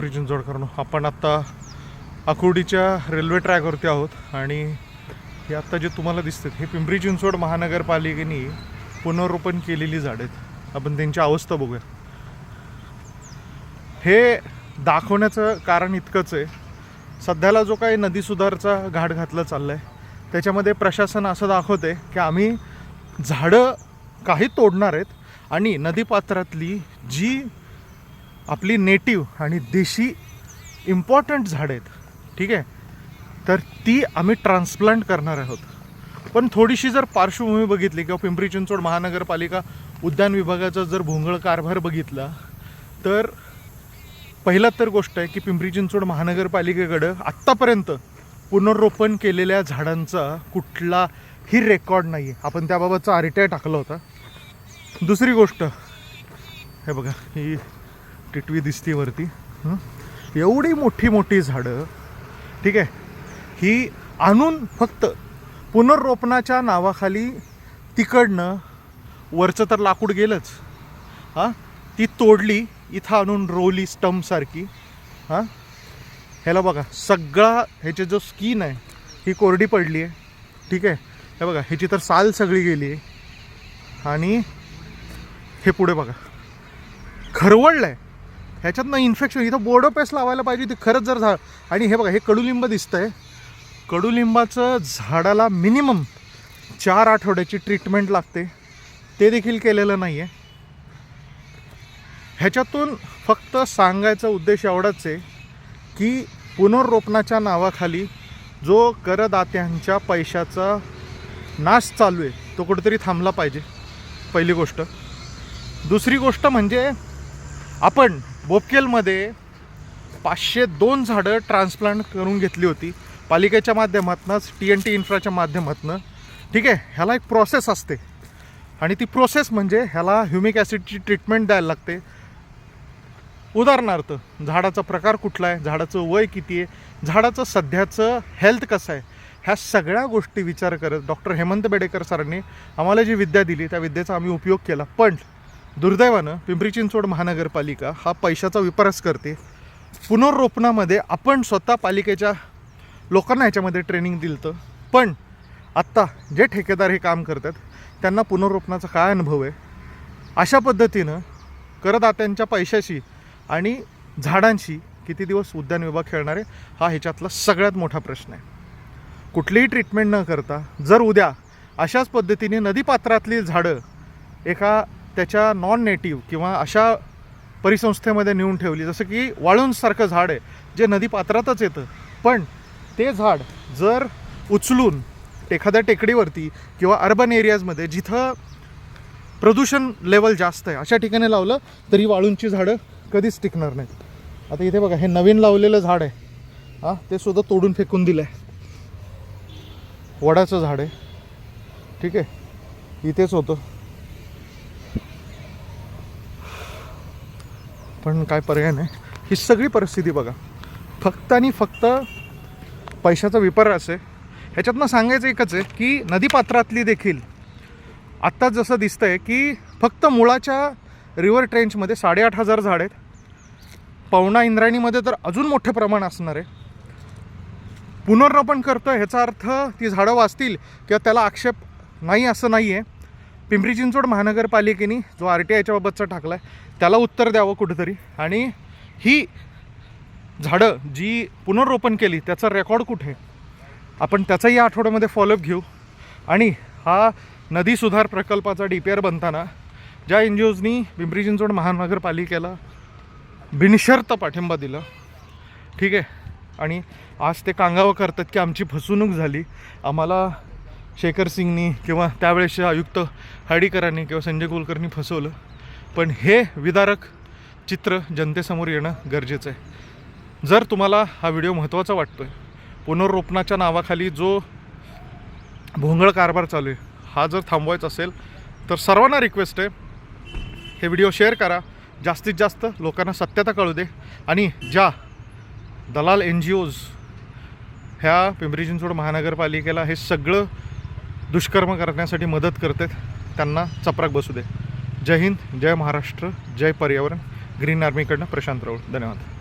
पिंपरी चिंचवडकरनं आपण आत्ता आकुर्डीच्या रेल्वे ट्रॅकवरती आहोत आणि हे आत्ता जे तुम्हाला दिसतात हे पिंपरी चिंचवड महानगरपालिकेने पुनर्रोपण केलेली झाडं आहेत. आपण त्यांची अवस्था बघूया. हे दाखवण्याचं कारण इतकंच आहे. सध्याला जो काही नदी सुधारचा घाट घातला चालला आहे त्याच्यामध्ये प्रशासन असं दाखवते की आम्ही झाडं काही तोडणार आहेत आणि नदीपात्रातली जी आपली नेटिव्ह आणि देशी इम्पॉर्टंट झाडं आहेत. ठीक आहे? तर ती आम्ही ट्रान्सप्लांट करणार आहोत. पण थोडीशी जर पार्श्वभूमी बघितली किंवा पिंपरी चिंचवड महानगरपालिका उद्यान विभागाचा जर भोंगळ कारभार बघितला तर पहिला तर गोष्ट आहे की पिंपरी चिंचवड महानगरपालिकेकडं आत्तापर्यंत पुनर्रोपण केलेल्या झाडांचा कुठलाही रेकॉर्ड नाही आहे आपण त्याबाबतचा आर टी आय टाकला होता. दुसरी गोष्ट हे बघा ही टिटवी दिसते वरती. एवढी मोठी मोठी झाडं ठीक आहे ही आणून फक्त पुनर्रोपणाच्या नावाखाली तिकडनं वरचं तर लाकूड गेलंच. हां? ती तोडली इथं आणून रोवली स्टम्पसारखी हां? ह्याला बघा सगळा ह्याची जो स्किन आहे ही कोरडी पडली आहे ठीक आहे हे बघा ह्याची तर साल सगळी गेली आहे आणि हे पुढे बघा खरवडलं आहे ह्याच्यातनं इन्फेक्शन इथं बोर्डो पेस्ट लावायला पाहिजे ते खरंच जर झाड आणि हे बघा हे कडुलिंब दिसतंय. कडुलिंबाचं झाडाला मिनिमम चार आठवड्याची ट्रीटमेंट लागते. ते देखील केलेलं नाही आहे ह्याच्यातून फक्त सांगायचा उद्देश एवढाच आहे की पुनर्रोपणाच्या नावाखाली जो करदात्यांच्या पैशाचा नाश चालू आहे तो कुठेतरी थांबला पाहिजे. पहिली गोष्ट. दुसरी गोष्ट म्हणजे आपण बोपकेलमध्ये पाचशे दोन झाडं ट्रान्सप्लांट करून घेतली होती. पालिकेच्या माध्यमातूनच टी एन टी इन्फ्राच्या माध्यमातून. ठीक आहे ह्याला एक प्रोसेस असते. आणि ती प्रोसेस म्हणजे ह्याला ह्युमिक ॲसिडची ट्रीटमेंट द्यायला लागते. उदाहरणार्थ झाडाचा प्रकार कुठला आहे? झाडाचं वय किती आहे? झाडाचं सध्याचं हेल्थ कसं आहे? ह्या सगळ्या गोष्टी विचार करत डॉक्टर हेमंत बेडेकर सरांनी आम्हाला जी विद्या दिली त्या विद्येचा आम्ही उपयोग केला. पण दुर्दैवानं पिंपरी चिंचवड महानगरपालिका हा पैशाचा विपरास करते. पुनर्रोपणामध्ये आपण स्वतः पालिकेच्या लोकांना ह्याच्यामध्ये ट्रेनिंग दिलं होतं पण आत्ता जे ठेकेदार हे काम करतात त्यांना पुनर्रोपणाचा काय अनुभव आहे? अशा पद्धतीनं करदात्यांच्या पैशाशी आणि झाडांशी किती दिवस उद्यान विभाग खेळणार आहे हा ह्याच्यातला सगळ्यात मोठा प्रश्न आहे. कुठलीही ट्रीटमेंट न करता जर उद्या अशाच पद्धतीने नदीपात्रातली झाडं एका त्याच्या नॉन नेटिव्ह किंवा अशा परिसंस्थेमध्ये नेऊन ठेवली. जसं की वाळूंसारखं झाड आहे जे नदीपात्रातच येतं. पण ते झाड जर उचलून एखाद्या टेकडीवरती किंवा अर्बन एरियाजमध्ये जिथं प्रदूषण लेवल जास्त आहे अशा ठिकाणी लावलं तरी वाळूंची झाडं कधीच टिकणार नाहीत. आता इथे बघा हे नवीन लावलेलं झाड आहे. हां ते सुद्धा तोडून फेकून दिलं आहे वडाचं झाड आहे. ठीक आहे? इथेच होतं. पण काय पर्याय नाही. ही सगळी परिस्थिती बघा. फक्त आणि फक्त पैशाचा विपर्यास आहे. ह्याच्यातनं सांगायचं एकच आहे की नदीपात्रातली देखील आत्ताच जसं दिसतं आहे की फक्त मुळाच्या रिव्हर ट्रेंचमध्ये साडेआठ हजार झाड आहेत. पवना इंद्रायणीमध्ये तर अजून मोठं प्रमाण असणार आहे. पुनर्रोपण करतो ह्याचा अर्थ ती झाडं वाचतील किंवा त्याला आक्षेप नाही असं नाही आहे पिंपरी चिंचवड महानगरपालिकेने जो आर टी आयच्या बाबतचा टाकला आहे त्याला उत्तर द्यावं कुठंतरी. आणि ही झाडं जी पुनर्रोपण केली त्याचा रेकॉर्ड कुठे? आपण त्याचा या आठवड्यामध्ये फॉलोअप घेऊ. आणि हा नदी सुधार प्रकल्पाचा डी पी आर बनताना ज्या एन जी ओजनी पिंपरी चिंचवड महानगरपालिकेला बिनशर्त पाठिंबा दिला. ठीक आहे? आणि आज ते कांगावं करतात की आमची फसवणूक झाली. आम्हाला शेखर सिंगनी किंवा त्यावेळेसचे आयुक्त हाडीकरांनी किंवा संजय कुलकर्णी फसवलं. पण हे विदारक चित्र जनतेसमोर येणं गरजेचं आहे. जर तुम्हाला हा व्हिडिओ महत्त्वाचा वाटतो आहे पुनर्रोपणाच्या नावाखाली जो भोंगळ कारभार चालू आहे हा जर थांबवायचा असेल तर सर्वांना रिक्वेस्ट आहे हे व्हिडिओ शेअर करा. जास्तीत जास्त लोकांना सत्यता कळू दे आणि ज्या दलाल एन जी ओज ह्या पिंपरी चिंचवड महानगरपालिकेला हे सगळं दुष्कर्म करण्यासाठी मदत करतात त्यांना चपराक बसू दे. जय हिंद जय महाराष्ट्र जय पर्यावरण. ग्रीन आर्मीकडनं प्रशांत राऊळ धन्यवाद.